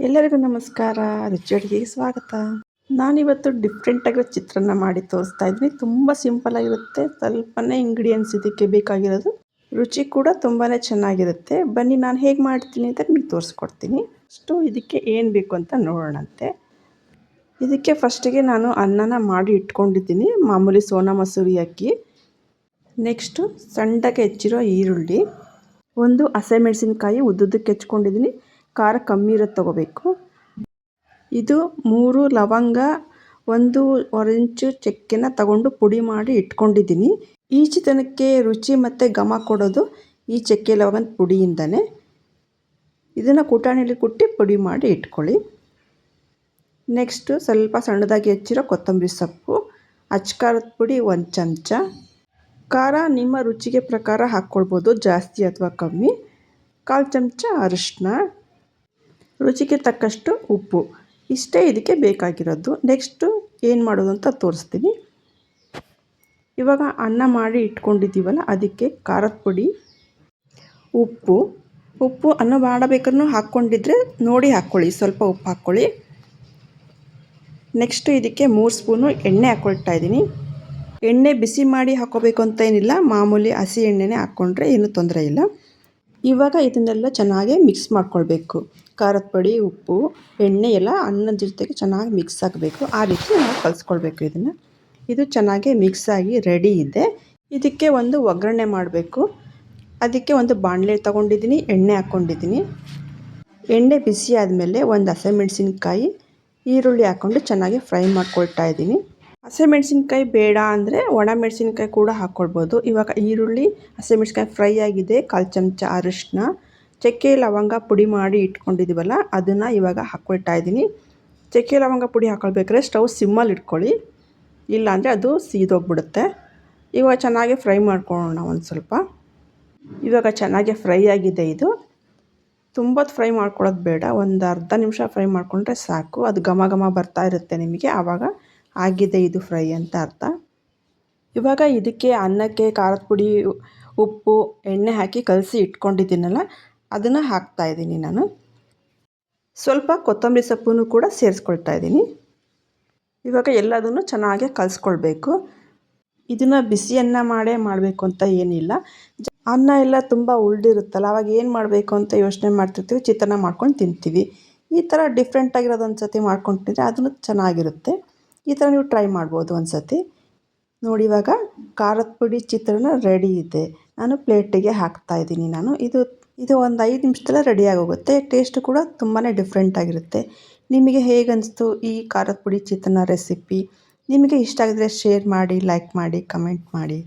ಎಲ್ಲರಿಗೂ ನಮಸ್ಕಾರ. ರುಚಿ ಅಡುಗೆಗೆ ಸ್ವಾಗತ. ನಾನಿವತ್ತು ಡಿಫ್ರೆಂಟಾಗಿರೋ ಚಿತ್ರಾನ್ನ ಮಾಡಿ ತೋರಿಸ್ತಾ ಇದ್ದೀನಿ ತುಂಬ ಸಿಂಪಲ್ ಆಗಿರುತ್ತೆ. ಸ್ವಲ್ಪನೇ ಇಂಗ್ರೀಡಿಯೆಂಟ್ಸ್ ಇದಕ್ಕೆ ಬೇಕಾಗಿರೋದು. ರುಚಿ ಕೂಡ ತುಂಬಾ ಚೆನ್ನಾಗಿರುತ್ತೆ. ಬನ್ನಿ, ನಾನು ಹೇಗೆ ಮಾಡ್ತೀನಿ ಅಂತ ನಿಮಗೆ ತೋರಿಸ್ಕೊಡ್ತೀನಿ. ಅಷ್ಟು ಇದಕ್ಕೆ ಏನು ಬೇಕು ಅಂತ ನೋಡೋಣಂತೆ. ಇದಕ್ಕೆ ಫಸ್ಟಿಗೆ ನಾನು ಅನ್ನನ ಮಾಡಿ ಇಟ್ಕೊಂಡಿದ್ದೀನಿ. ಮಾಮೂಲಿ ಸೋನಾ ಮಸೂರಿ ಅಕ್ಕಿ. ನೆಕ್ಸ್ಟು ಸಣ್ಣಗೆ ಹೆಚ್ಚಿರೋ ಈರುಳ್ಳಿ. ಒಂದು ಹಸಿಮೆಣಸಿನ್ಕಾಯಿ ಉದ್ದುದ್ದಕ್ಕೆ ಹೆಚ್ಕೊಂಡಿದ್ದೀನಿ ಖಾರ ಕಮ್ಮಿ ಇರೋದು ತೊಗೋಬೇಕು. ಇದು ಮೂರು ಲವಂಗ, ಒಂದು ಒರೆಂಚು ಚಕ್ಕೆನ ತಗೊಂಡು ಪುಡಿ ಮಾಡಿ ಇಟ್ಕೊಂಡಿದ್ದೀನಿ. ಈ ಚಿತ್ರಣಕ್ಕೆ ರುಚಿ ಮತ್ತು ಘಮ ಕೊಡೋದು ಈ ಚಕ್ಕೆ, ಲವಂಗದ ಪುಡಿಯಿಂದನೇ. ಇದನ್ನು ಕುಟಾಣಿಲಿ ಕುಟ್ಟಿ ಪುಡಿ ಮಾಡಿ ಇಟ್ಕೊಳ್ಳಿ. ನೆಕ್ಸ್ಟು ಸ್ವಲ್ಪ ಸಣ್ಣದಾಗಿ ಹೆಚ್ಚಿರೋ ಕೊತ್ತಂಬರಿ ಸೊಪ್ಪು ಅಚ್ಕಾರದ ಪುಡಿ ಒಂದು ಚಮಚ. ಖಾರ ನಿಮ್ಮ ರುಚಿಗೆ ಪ್ರಕಾರ ಹಾಕ್ಕೊಳ್ಬೋದು ಜಾಸ್ತಿ ಅಥವಾ ಕಮ್ಮಿ. ಕಾಲು ಚಮಚ ಅರಿಶಿನ ರುಚಿಗೆ ತಕ್ಕಷ್ಟು ಉಪ್ಪು. ಇಷ್ಟೇ ಇದಕ್ಕೆ ಬೇಕಾಗಿರೋದು. ನೆಕ್ಸ್ಟು ಏನು ಮಾಡೋದು ಅಂತ ತೋರಿಸ್ತೀನಿ. ಇವಾಗ ಅನ್ನ ಮಾಡಿ ಇಟ್ಕೊಂಡಿದ್ದೀವಲ್ಲ, ಅದಕ್ಕೆ ಖಾರದ ಪುಡಿ, ಉಪ್ಪು. ಉಪ್ಪು ಅನ್ನ ಮಾಡಬೇಕಾದ್ರೂ ಹಾಕ್ಕೊಂಡಿದ್ರೆ ನೋಡಿ ಹಾಕ್ಕೊಳ್ಳಿ, ಸ್ವಲ್ಪ ಉಪ್ಪು ಹಾಕ್ಕೊಳ್ಳಿ. ನೆಕ್ಸ್ಟು ಇದಕ್ಕೆ ಮೂರು ಸ್ಪೂನು ಎಣ್ಣೆ ಹಾಕ್ಕೊಳ್ತಾ ಇದ್ದೀನಿ. ಎಣ್ಣೆ ಬಿಸಿ ಮಾಡಿ ಹಾಕೋಬೇಕು ಅಂತ ಏನಿಲ್ಲ, ಮಾಮೂಲಿ ಹಸಿ ಎಣ್ಣೆನೇ ಹಾಕ್ಕೊಂಡ್ರೆ ಏನೂ ತೊಂದರೆ ಇಲ್ಲ. ಇವಾಗ ಇದನ್ನೆಲ್ಲ ಚೆನ್ನಾಗಿ ಮಿಕ್ಸ್ ಮಾಡ್ಕೊಳ್ಬೇಕು. ಖಾರದ ಪುಡಿ, ಉಪ್ಪು, ಎಣ್ಣೆ ಎಲ್ಲ ಅನ್ನದ ಜೊತೆಗೆ ಚೆನ್ನಾಗಿ ಮಿಕ್ಸ್ ಆಗಬೇಕು ಆ ರೀತಿ ನಾವು ಕಲಿಸ್ಕೊಳ್ಬೇಕು ಇದನ್ನು. ಇದು ಚೆನ್ನಾಗಿ ಮಿಕ್ಸ್ ಆಗಿ ರೆಡಿ ಇದೆ. ಇದಕ್ಕೆ ಒಂದು ಒಗ್ಗರಣೆ ಮಾಡಬೇಕು. ಅದಕ್ಕೆ ಒಂದು ಬಾಣಲೆ ತೊಗೊಂಡಿದ್ದೀನಿ, ಎಣ್ಣೆ ಹಾಕ್ಕೊಂಡಿದ್ದೀನಿ. ಎಣ್ಣೆ ಬಿಸಿ ಆದಮೇಲೆ ಒಂದು ಹಸಿಮೆಣ್ಸಿನ್ಕಾಯಿ, ಈರುಳ್ಳಿ ಹಾಕ್ಕೊಂಡು ಚೆನ್ನಾಗಿ ಫ್ರೈ ಮಾಡ್ಕೊಳ್ತಾ ಇದ್ದೀನಿ. ಹಸಿಮೆಣ್ಸಿನ್ಕಾಯಿ ಬೇಡ ಅಂದರೆ ಒಣ ಮೆಣಸಿನ್ಕಾಯಿ ಕೂಡ ಹಾಕ್ಕೊಳ್ಬೋದು ಇವಾಗ ಈರುಳ್ಳಿ ಹಸಿಮೆಣ್ಸಿನ್ಕಾಯಿ ಫ್ರೈ ಆಗಿದೆ, ಕಾಲು ಚಮಚ ಅರಿಶಿನ ಚಕ್ಕೆ ಲವಂಗ ಪುಡಿ ಮಾಡಿ ಇಟ್ಕೊಂಡಿದ್ದೀವಲ್ಲ ಅದನ್ನು ಇವಾಗ ಹಾಕ್ಕೊಳ್ತಾ ಇದ್ದೀನಿ. ಚಕ್ಕೆ ಲವಂಗ ಪುಡಿ ಹಾಕ್ಕೊಳ್ಬೇಕಾದ್ರೆ ಸ್ಟವ್ ಸಿಮ್ಮಲ್ಲಿ ಇಟ್ಕೊಳ್ಳಿ ಇಲ್ಲಾಂದರೆ ಅದು ಸೀದೋಗ್ಬಿಡುತ್ತೆ. ಇವಾಗ ಚೆನ್ನಾಗಿ ಫ್ರೈ ಮಾಡ್ಕೊಳ್ಳೋಣ ಒಂದು ಸ್ವಲ್ಪ. ಇವಾಗ ಚೆನ್ನಾಗಿ ಫ್ರೈ ಆಗಿದೆ ಇದು. ತುಂಬ ಫ್ರೈ ಮಾಡ್ಕೊಳ್ಳೋದು ಬೇಡ, ಒಂದು ಅರ್ಧ ನಿಮಿಷ ಫ್ರೈ ಮಾಡಿಕೊಂಡ್ರೆ ಸಾಕು. ಅದು ಘಮ ಘಮ ಬರ್ತಾ ಇರುತ್ತೆ ನಿಮಗೆ, ಆವಾಗ ಆಗಿದೆ ಇದು ಫ್ರೈ ಅಂತ ಅರ್ಥ. ಇವಾಗ ಇದಕ್ಕೆ ಅನ್ನಕ್ಕೆ ಖಾರದ ಪುಡಿ, ಉಪ್ಪು, ಎಣ್ಣೆ ಹಾಕಿ ಕಲಸಿ ಇಟ್ಕೊಂಡಿದ್ದೀನಲ್ಲ, ಅದನ್ನು ಹಾಕ್ತಾ ಇದ್ದೀನಿ ನಾನು. ಸ್ವಲ್ಪ ಕೊತ್ತಂಬರಿ ಸೊಪ್ಪನ್ನು ಕೂಡ ಸೇರಿಸ್ಕೊಳ್ತಾ ಇದ್ದೀನಿ. ಇವಾಗ ಎಲ್ಲದನ್ನು ಚೆನ್ನಾಗೆ ಕಲಿಸ್ಕೊಳ್ಬೇಕು. ಇದನ್ನು ಬಿಸಿ ಅನ್ನ ಮಾಡೇ ಮಾಡಬೇಕು ಅಂತ ಏನಿಲ್ಲ. ಅನ್ನ ಎಲ್ಲ ತುಂಬ ಉಳ್ದಿರುತ್ತಲ್ಲ, ಅವಾಗ ಏನು ಮಾಡಬೇಕು ಅಂತ ಯೋಚನೆ ಮಾಡ್ತಿರ್ತೀವಿ, ಚಿತ್ರಾನ್ನ ಮಾಡ್ಕೊಂಡು ತಿಂತೀವಿ. ಈ ಥರ ಡಿಫ್ರೆಂಟಾಗಿರೋದು ಒಂದು ಸತಿ ಮಾಡ್ಕೊಂಡು ತಿಂದರೆ ಅದನ್ನು ಚೆನ್ನಾಗಿರುತ್ತೆ. ಈ ಥರ ನೀವು ಟ್ರೈ ಮಾಡ್ಬೋದು ಒಂದು ಸತಿ ನೋಡಿ, ಇವಾಗ ಖಾರದ ಪುಡಿ ಚಿತ್ರಾನ್ನ ರೆಡಿ ಇದೆ. ನಾನು ಪ್ಲೇಟಿಗೆ ಹಾಕ್ತಾ ಇದ್ದೀನಿ ನಾನು. ಇದು ಇದು ಒಂದು ಐದು ನಿಮಿಷದಲ್ಲೇ ರೆಡಿಯಾಗಿ ಹೋಗುತ್ತೆ ಟೇಸ್ಟ್ ಕೂಡ ತುಂಬಾ ಡಿಫ್ರೆಂಟ್ ಆಗಿರುತ್ತೆ. ನಿಮಗೆ ಹೇಗೆ ಅನಿಸ್ತು ಈ ಖಾರದ ಪುಡಿ ಚಿತ್ರಾನ್ನ ರೆಸಿಪಿ ನಿಮಗೆ ಇಷ್ಟ ಆಗಿದ್ರೆ ಶೇರ್ ಮಾಡಿ ಲೈಕ್ ಮಾಡಿ ಕಮೆಂಟ್ ಮಾಡಿ.